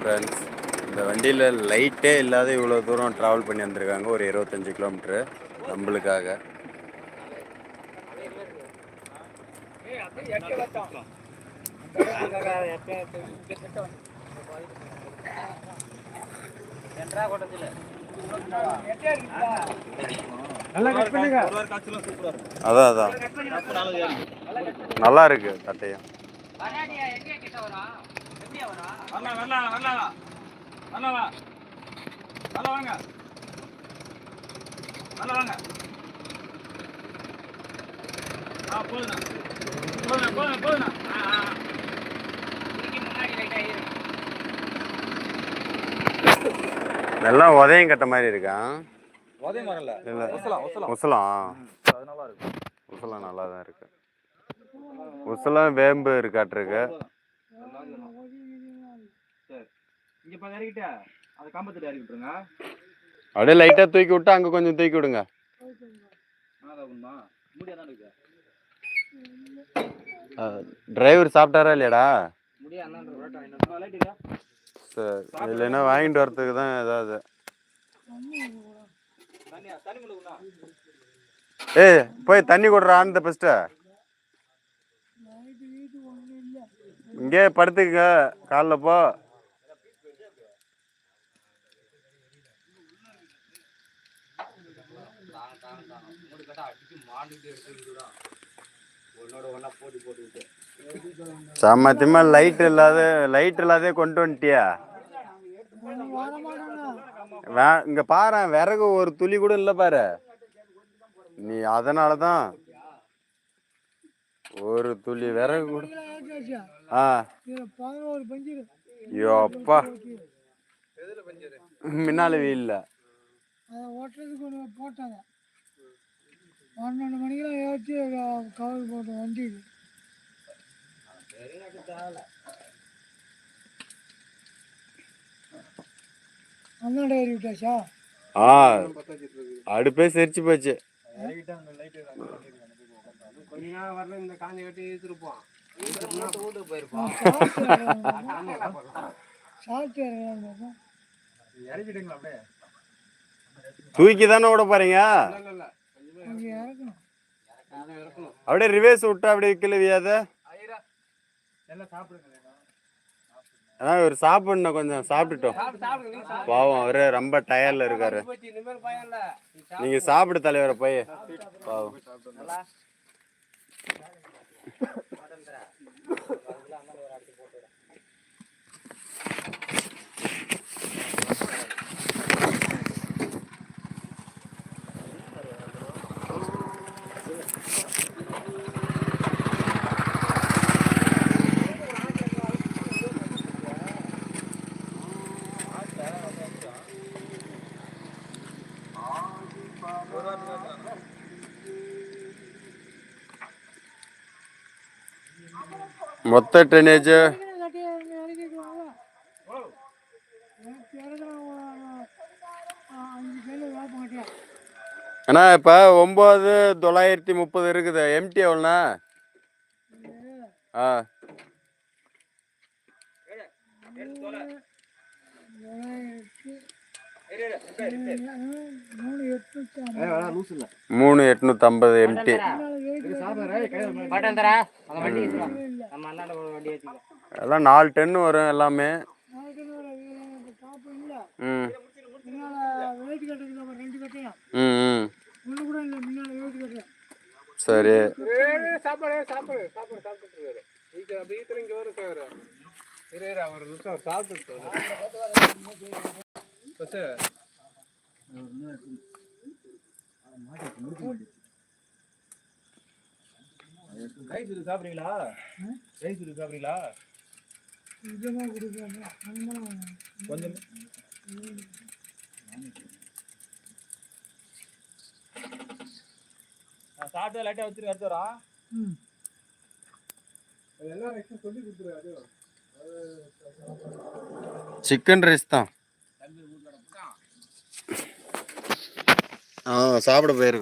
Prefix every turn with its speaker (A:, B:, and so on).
A: Friends இந்த வண்டியில் லைட்டே இல்லாத இவ்வளோ தூரம் ட்ராவல் பண்ணி வந்திருக்காங்க. ஒரு இருபத்தஞ்சி கிலோமீட்ரு நம்மளுக்காக. அதான் அதான். நல்லா இருக்கு தட்டையும்
B: வரலாம் வரலாம் வரலாம். வரலாம் வா. வரலாம் வாங்க. வரலாம் வாங்க. ஆ போதுண்ணா. போதுண்ணா போதுண்ணா போதுண்ணா. ஆ ஆ
A: உதயம் கட்ட மாதிரி இருக்கான்
B: உதய மரம் இல்ல.
A: இல்ல.
B: உசலாம். உசலாம்
A: உசலம்
B: அது நல்லா இருக்கு.
A: உசலம் நல்லா தான் இருக்கு. உசலம் வேம்பு இருக்காட்டிருக்கு
B: சரி இங்க பாத்து இறக்கிட்ட. அந்த கம்பத்துல இறக்கி விட்டுருங்க.
A: அப்படியே லைட்டாக தூக்கி விட்டு அங்கே கொஞ்சம் தூக்கி விடுங்க. டிரைவர் சாப்பிட்டாரா இல்லையாடா? சரி இல்லைன்னா வாங்கிட்டு வரதுக்கு தான் ஏதாவது. ஏய் போய் தண்ணி கொடுறான்னு ஃபஸ்ட்டு இங்கே படுத்துக்க காலைல போ. சமத்தியமா லைட் இல்லாத லைட் இல்லாத கொண்டு வந்துட்டியா? வே இங்க பாரு விறகு ஒரு துளி கூட இல்ல பாரு. நீ அதனால தான் ஒரு துளி விறகு கூட ஆ. ஐயோ அப்பா. முன்னால வீல்ல
C: அதை ஓட்டுறதுக்கு ஒன்று போட்டாங்க. பன்னெண்டு மணிக்கெல்லாம் ஏற்றி கவர் போட்டோம் வண்டிக்கு அந்தாண்ட ஏறி விட்டாச்சா?
A: ஆ அடுப்பே செரிச்சு போச்சு.
B: கொஞ்ச நேரம் வரல இந்த காஞ்சி கட்டி இழுத்துருப்போம்
C: சாப்பிட்டு இறங்கலாம்
B: இறக்கிட்டீங்களா அப்படியே?
A: தூக்கி தானே விட போறீங்க அப்படியே ரிவேஸ் விட்டா அப்படியே கிளவியாத
B: ஐயரா எல்லாம் சாப்பிடுங்க
A: ஆனா இவர் சாப்பிடணும் கொஞ்சம் சாப்பிட்டுட்டோம். பாவம் அவரு ரொம்ப டயர்ல இருக்காரு. நீங்க சாப்பிடு தலைவரை போய். பாவம். மொத்த
C: மாட்டியா
A: அண்ணா இப்போ ஒம்பது தொள்ளாயிரத்தி முப்பது இருக்குது. எம்டி எவ்வளோண்ணா? ஆ.
C: மூணு எட்நூத்தி ஐம்பது
A: எட்நூற்றம்பது எம்டி
B: அதான்
A: எல்லாம் நாலு டென்னு வரும் எல்லாமே. ம். ம் சரி.
B: சாப்பாடு பஸ் ரைஸ் இருக்கு சாப்பிடுறீங்களா? ரைஸ் இருக்கு சாப்பிடுறீங்களா? கொஞ்சம் சாப்பிட்டு லைட்டாக வச்சுருங்க எடுத்து வரா
C: ம்.
A: சிக்கன் ரைஸ் தான். ஆ சாப்பிட போயிருக்கோம்.